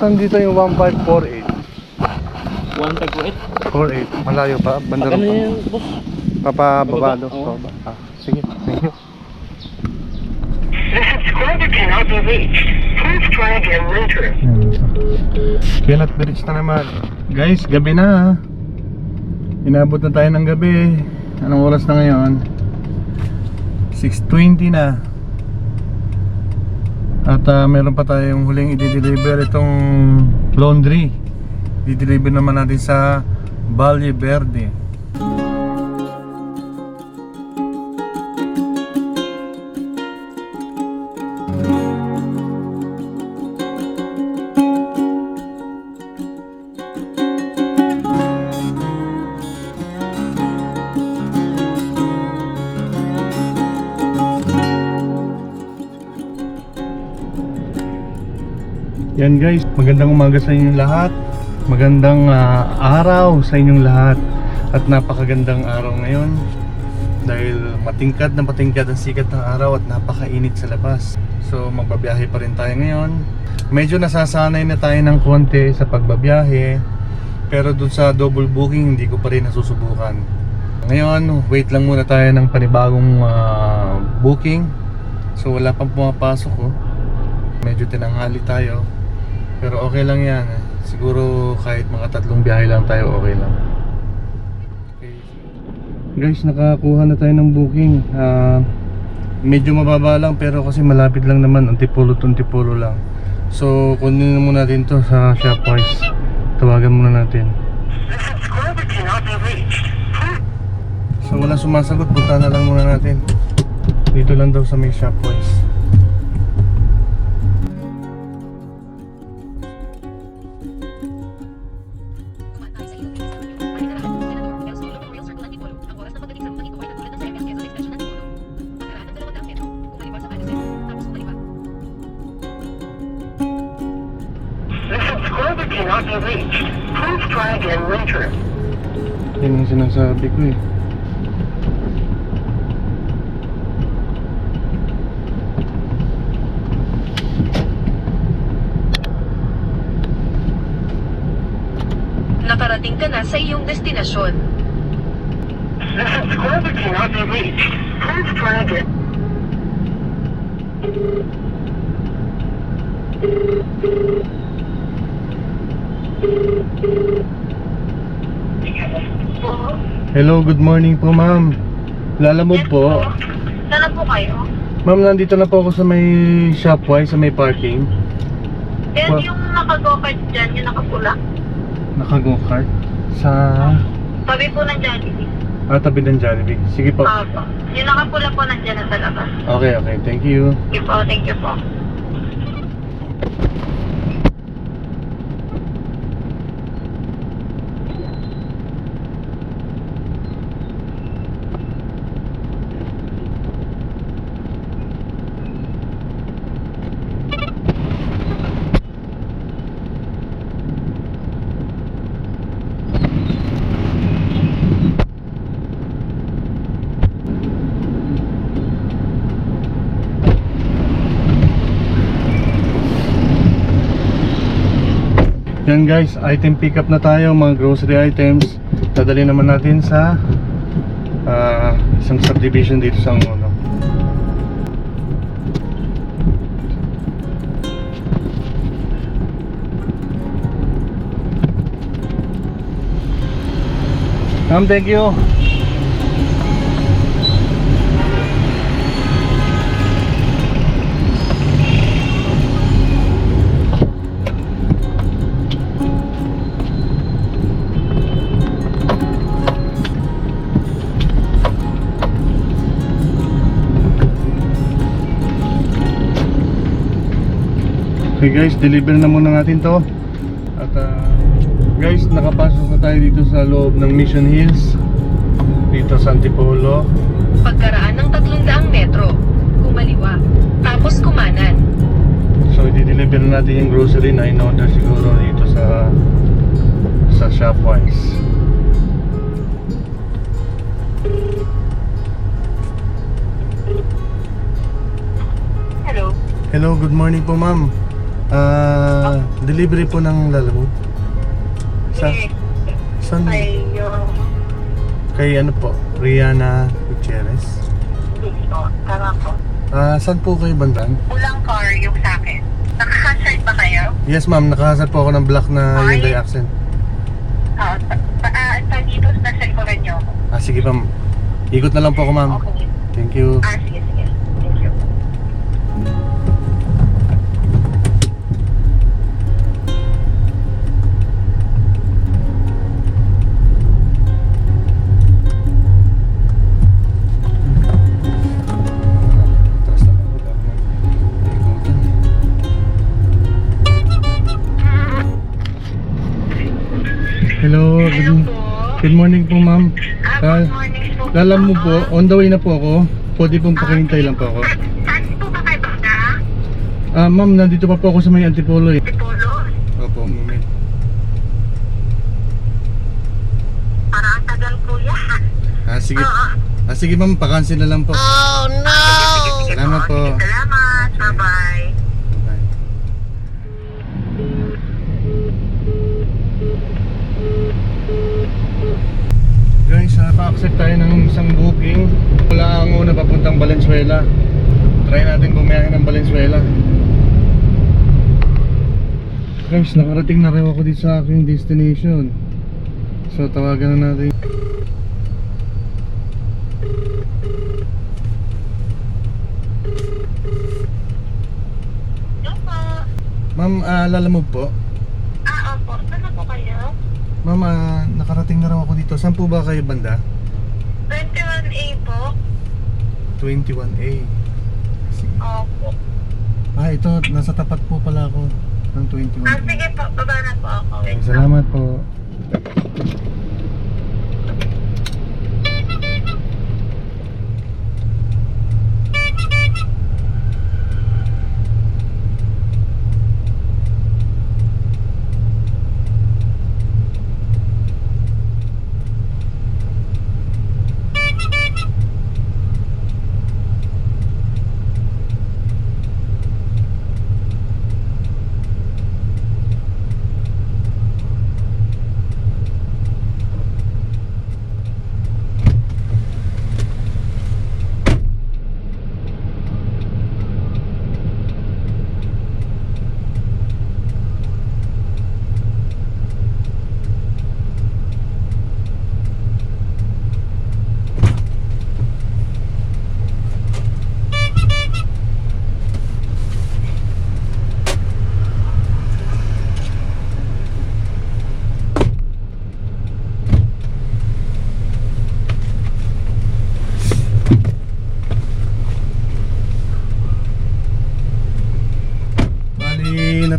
nandito yung 1548. 158. 48. Malayo pa. Banda Pag ano pa. yan, boss? Papababa do. Oo. Bababa. Ah, sige. Thank you. Cannot be reached. Please try again later. Kailat bridge na naman. Guys, gabi na. Inabot na tayo ng gabi. Anong oras na ngayon? 6.20 na. At ah, meron pa tayong huling i-deliver itong laundry. I-deliver naman natin sa Valle Verde. Yan guys, magandang umaga sa inyong lahat. Magandang ah, araw sa inyong lahat. At napakagandang araw ngayon. Dahil matingkad na matingkad ang sikat ng araw at napakainit sa labas. So magbabiyahe pa rin tayo ngayon. Medyo nasasanay na tayo ng konti sa pagbabiyahe. Pero dun sa double booking, hindi ko pa rin nasusubukan. Ngayon, wait lang muna tayo ng panibagong ah, booking. So wala pang pumapasok oh. Medyo tinanghali tayo. Okay lang yan. Siguro kahit mga tatlong biyahe lang tayo, okay lang. Okay. Guys, nakakuha na tayo ng booking. Ah, medyo mababa lang pero kasi malapit lang naman. Antipolo to Antipolo lang. So, kunin na muna natin to sa Shopwise. Tawagan muna natin. So, wala sumasagot. Punta na lang muna natin. Dito lang daw sa may Shopwise. Ka na sa iyong destinasyon. Hello, good morning po ma'am. Lalamove po. Sana po kayo? Ma'am, nandito na po ako sa may Shopwise, sa may parking. Yan Well- yung naka-go-kart dyan, yung nakapula. Naka-go-kart. Sa... Sabi po ng Jollibee. Ah, tabi ng Jollibee. Sige po. Opo. Yung nakapula po nandiyan na sa labas. Okay, okay. Thank you. Thank you po, thank you po. Yan guys, item pick up na tayo, mga grocery items. Dadali naman natin sa ah, isang subdivision dito sa Angono. Ma'am, thank you. Okay guys, deliver na muna natin to. At ah, guys, nakapasok na tayo dito sa loob ng Mission Hills. Dito sa Antipolo. Pagkaraan ng 300 metro, kumaliwa, tapos kumanan. So, i-deliver na natin yung grocery na in-order siguro dito sa sa Shopwise. Hello. Hello, good morning po ma'am. Ah, delivery po ng lalabo. Sa, saan? Ay, yung... Kay ano po? Rihanna Gutierrez. Po. Tama po. Ah, saan po kayo bandang? Pulang car yung sa akin. Nakaka-hazard ba kayo? Yes ma'am, nakahasad po ako ng black na Ay. Hyundai Accent. Oo. Pa, ah, sa dito sa likuran niyo. Ah, sige ma'am. Ikot na lang po ako ma'am. Okay. Thank you. Ah, sige, good, morning po ma'am. Ah, Ah, good morning po. Lala mo po, on the way na po ako. Pwede pong pakihintay lang po ako. Ah, Saan po ba kayo banda? Ah, ma'am, nandito pa po ako sa may Antipolo eh. Tipolo? Opo, mami. Parang ang tagal po yan. Ah, sige. Oo. Ah, sige ma'am, pakancel na lang po. Oh, no! Sige Salamat po. Salamat. Naka-accept tayo ng isang booking. Wala ang una papuntang Valenzuela. Try natin bumiyahe ng Valenzuela. Guys, nakarating na rin ako dito sa aking destination. So, tawagan na natin. Ma'am, ah, lalamove po. Ah, opo. Saan po kayo? Ma'am, ah, nakarating na rin ako dito. Saan po ba kayo banda? 21A po. 21A. Sige. Opo. Ah, ito, nasa tapat po pala ako ng 21. Ah, sige po. Baba na po ako. Wait. Salamat po.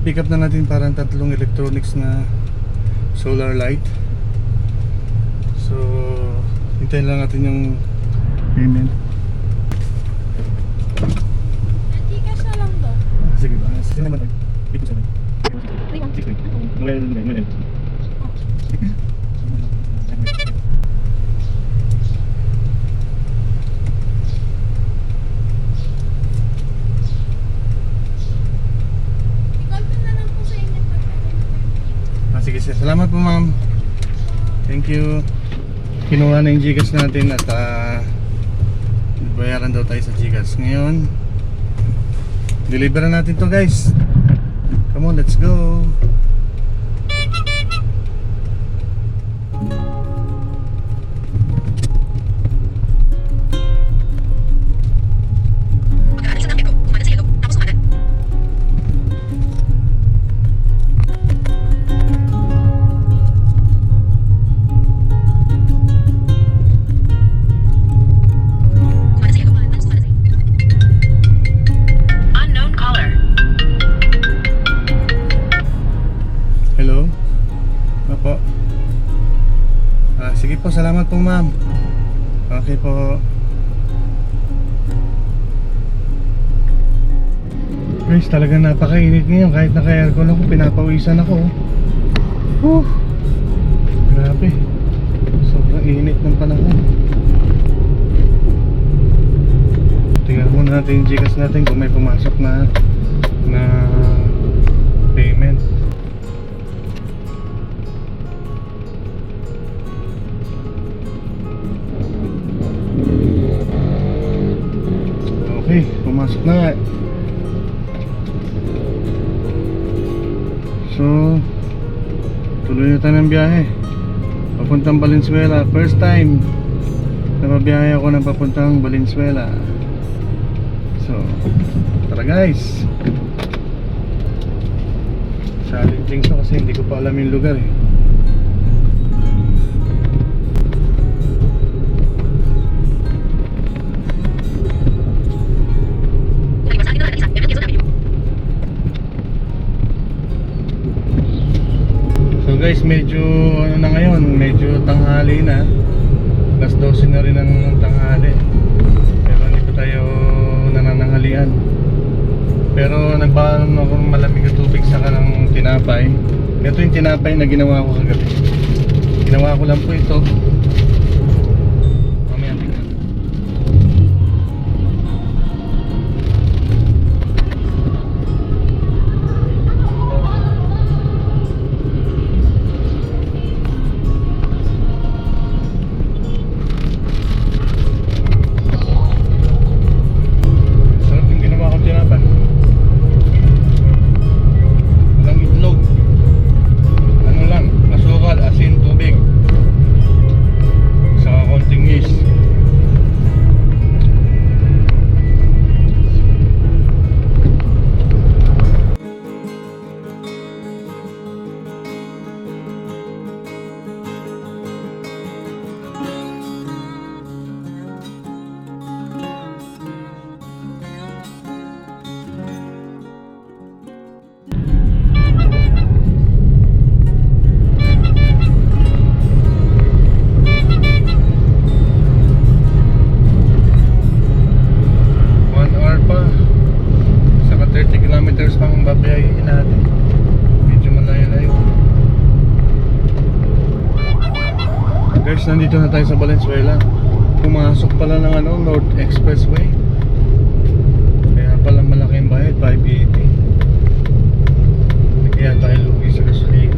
Na-pick up na natin parang tatlong electronics na solar light. So, hintayin lang natin yung payment. Gcash na lang daw. Sige, sige naman well, well. I-call ko na lang po sa inyo pag Ah, sige, sige. Salamat po, ma'am. Thank you. Kinuha na yung Gcash natin at ah, bayaran daw tayo sa Gcash. Ngayon, deliver na natin to guys. Come on, let's go. Po, ma'am. Okay po. Guys, talagang napakainit ngayon. Kahit naka-aircon ako, pinapawisan ako. Whew. Grabe. Sobrang init ng panahon. Tingnan muna natin yung Gcash natin kung may pumasok na na payment. Okay, pumasok na nga. So, tuloy na tayo ng biyahe. Papuntang Valenzuela. First time na mabiyahe ako ng papuntang Valenzuela. So, tara guys. Challenging to kasi hindi ko pa alam yung lugar eh. Medyo ano na ngayon, medyo tanghali na. Alas 12 na rin ang tanghali. Pero hindi pa tayo nanananghalian. Pero nagbaon ako ng malamig na tubig sa kanang tinapay. Ito yung tinapay na ginawa ko kagabi. Ginawa ko lang po ito. Nandito na tayo sa Valenzuela. Pumasok pala ng ano, North Expressway. Kaya pala malaki ang bayad, 580. Hindi kaya tayo lugi sa gasolina.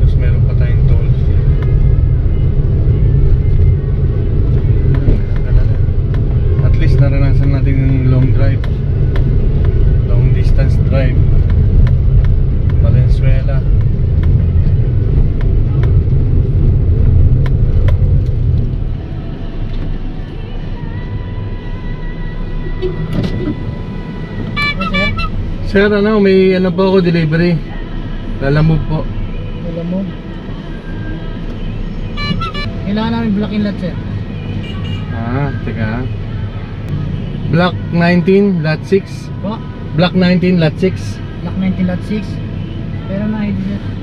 Tapos meron pa tayong toll. Talaga. At least naranasan natin yung long drive. Long distance drive. Valenzuela. Sir, ano, may ano po ako delivery. Lalamove po. Alam mo. Kailangan namin blockin lahat sir. Ah, teka. Block 19, lot 6. Po, Block 19, lot 6. block 19 lot 6. Pero na ID sir.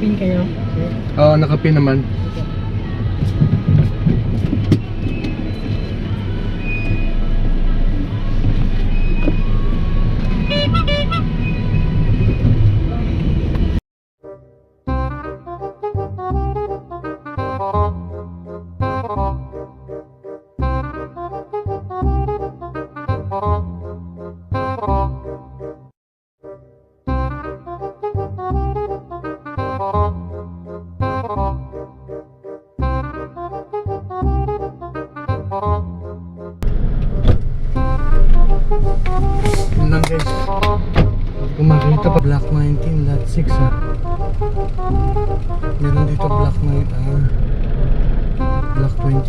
Nakapin kayo. Oo, nakapin naman.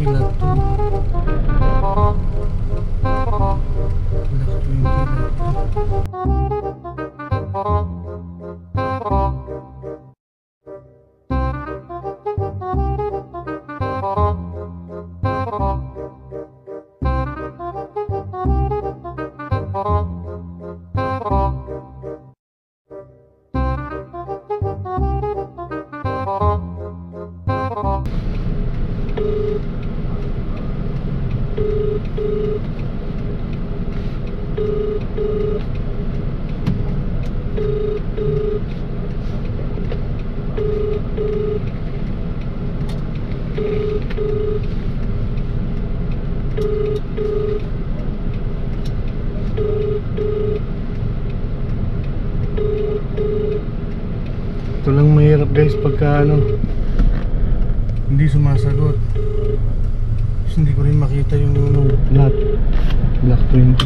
Wabarakatuh Ito lang mahirap guys pagka ano hindi sumasagot. Tapos hindi ko rin makita yung ano, lot. Black 20.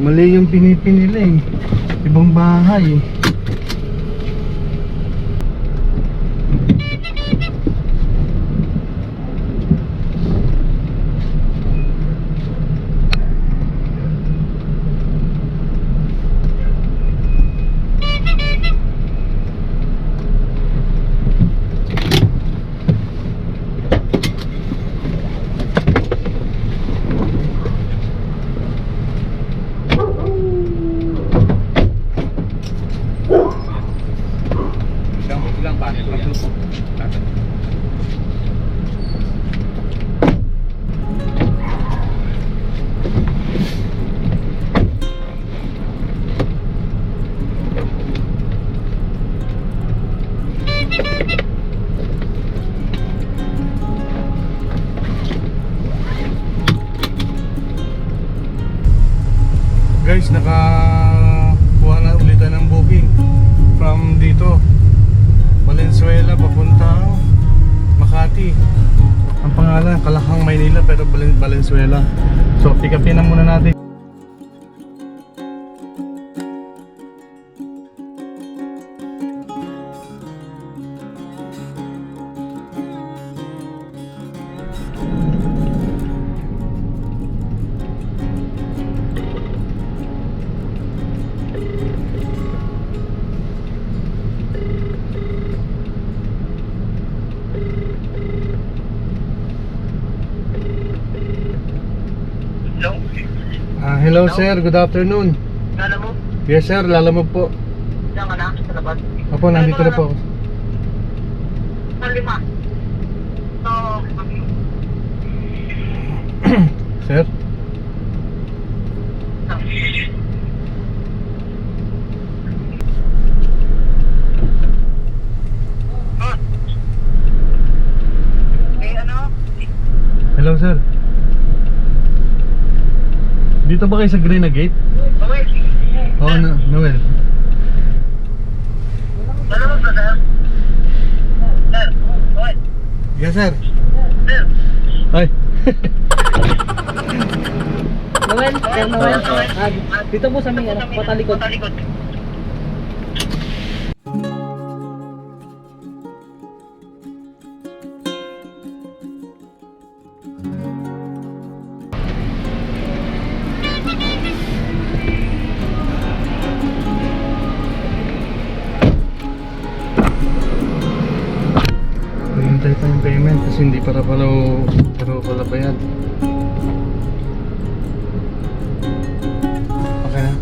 Mali yung pinipin nila eh. 红巴海。Valenzuela. So pick upin na muna natin hello sir, good afternoon Nala mo? Yes sir, lalamog po Diyan ka na? Sa labas? Apo, nandito na po ako. Sa lima. So, Sir? eh ano? Hello sir Dito ba kayo sa Green Gate? Oo, no, Noel Nala mo, brother? Sir, bawit. Yes sir Sir. Ay Noel, Sir Noel. Ah, dito po sa may ano, patalikod. Patalikod. Pero pala bayad. Okay na.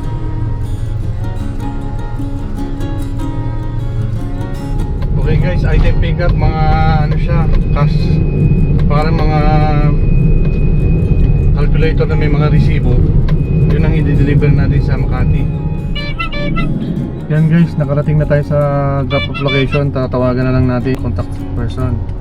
Okay guys, item pickup mga ano siya, cash para mga calculator na may mga resibo. Yun ang i-deliver natin sa Makati. Yan guys, nakarating na tayo sa drop off location. Tatawagan na lang natin contact person.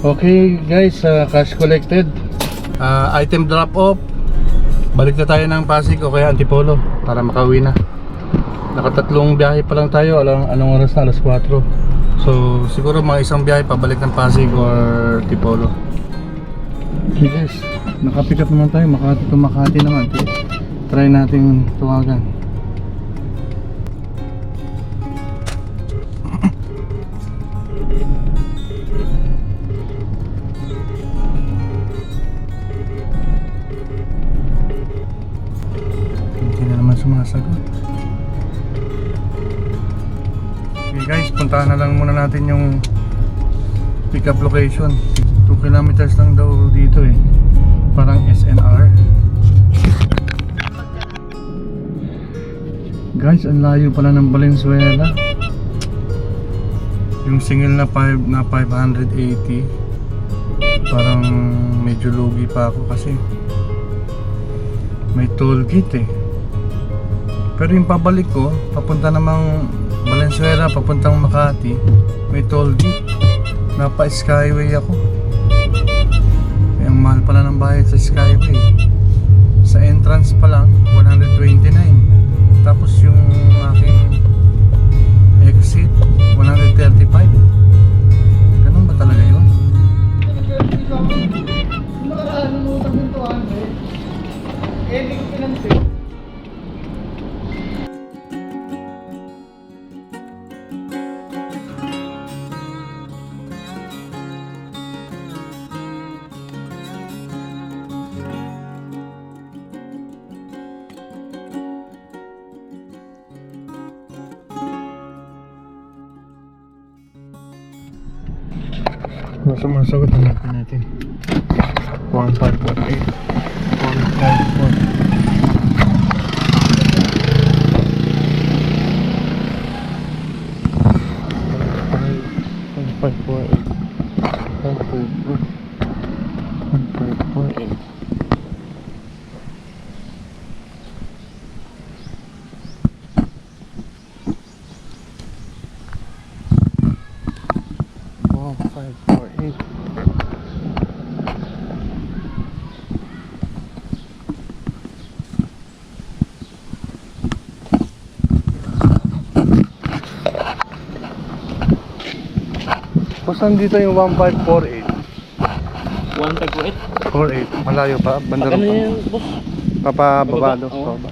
Okay guys, uh, cash collected. Uh, item drop off. Balik na tayo ng Pasig o kaya Antipolo para makauwi na. Nakatatlong biyahe pa lang tayo. Alam, anong oras na? Alas 4. So siguro mga isang biyahe pabalik ng Pasig or Antipolo. Okay guys, nakapick up naman tayo. Makati to Makati naman. Try natin tuwagan. Pick location. 2 kilometers lang daw dito eh. Parang SNR guys ang layo pala ng Valenzuela. Yung single na 5 na 580 parang medyo lugi pa ako kasi may toll gate eh. Pero yung pabalik ko papunta namang Valenzuela papuntang Makati may toll gate napa skyway ako ang mahal pala ng bayad sa skyway. Sa entrance pa lang 129 tapos yung aking exit 135 Nasa masagot hanapin natin. 1548 154 Boss, dito yung 1548. 1548. 48. Malayo pa. Banda Ano ron pa. yan, boss? Papababa Bababa? do. Oo. Bababa.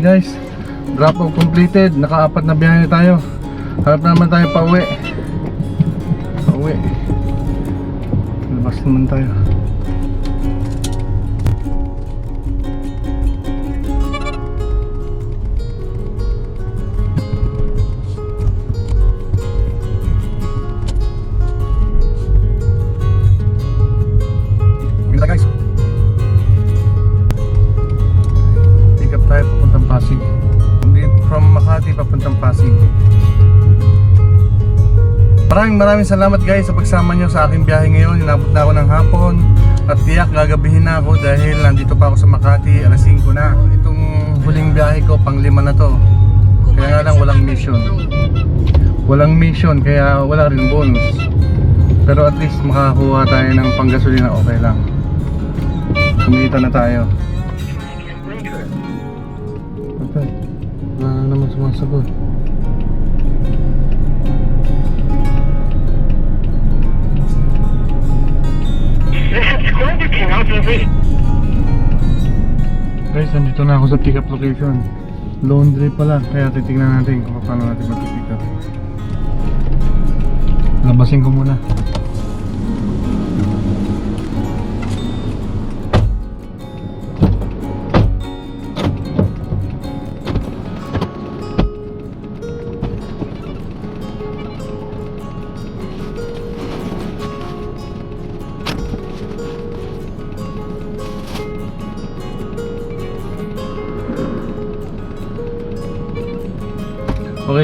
Okay guys, drop off completed. Nakaapat na biyahe tayo. Harap na naman tayo pa uwi. Pa uwi. Labas naman tayo. Maraming salamat guys sa pagsama nyo sa aking biyahe ngayon. Inabot na ako ng hapon at tiyak gagabihin na ako dahil nandito pa ako sa Makati alas 5 na. Itong huling biyahe ko pang lima na to. Kaya nga lang walang mission. Walang mission kaya wala rin bonus. Pero at least makakakuha tayo ng panggasolina okay lang. Kumita na tayo. Okay. Wala na naman sumasagot. Guys, nandito na ako sa pick up location. Laundry pala, kaya titignan natin kung paano natin mag-pick up. Labasin ko muna.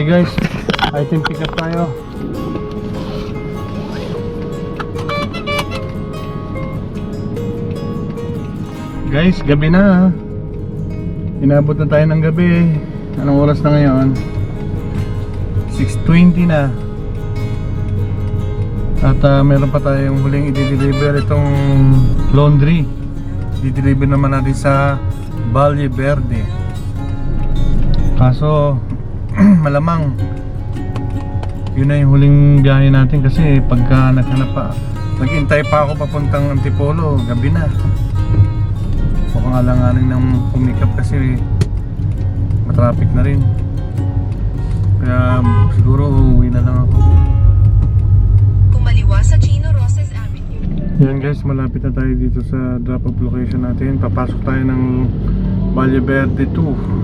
Okay guys, item pick up tayo. Guys, gabi na. Inabot na tayo ng gabi. Anong oras na ngayon? 6.20 na. At ah, meron pa tayong huling i-deliver itong laundry. I-deliver naman natin sa Valle Verde. Kaso, malamang. Yun na yung huling biyahe natin kasi pagka naghanap pa naghintay pa ako papuntang Antipolo gabi na. Mukhang alanganin ng pumikap kasi matraffic na rin. Kaya siguro uuwi na lang ako. Kumaliwa sa Chino Roses Avenue. yan guys malapit na tayo dito sa drop off location natin. Papasok tayo ng Valle Verde 2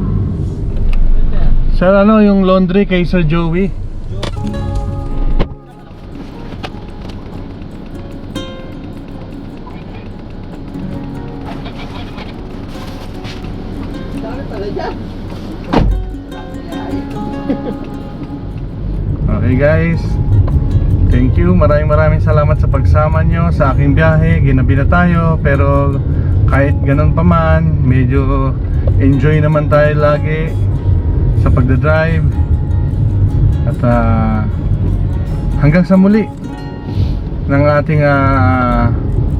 Sir ano yung laundry kay Sir Joey? Okay guys. Thank you. Maraming maraming salamat sa pagsama nyo Sa aking biyahe. Ginabi na tayo Pero kahit ganun pa man Medyo enjoy naman tayo lagi Sa pagdadrive. At ah, Hanggang sa muli Ng ating ah,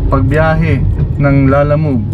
Pagbiyahe Ng Lala Move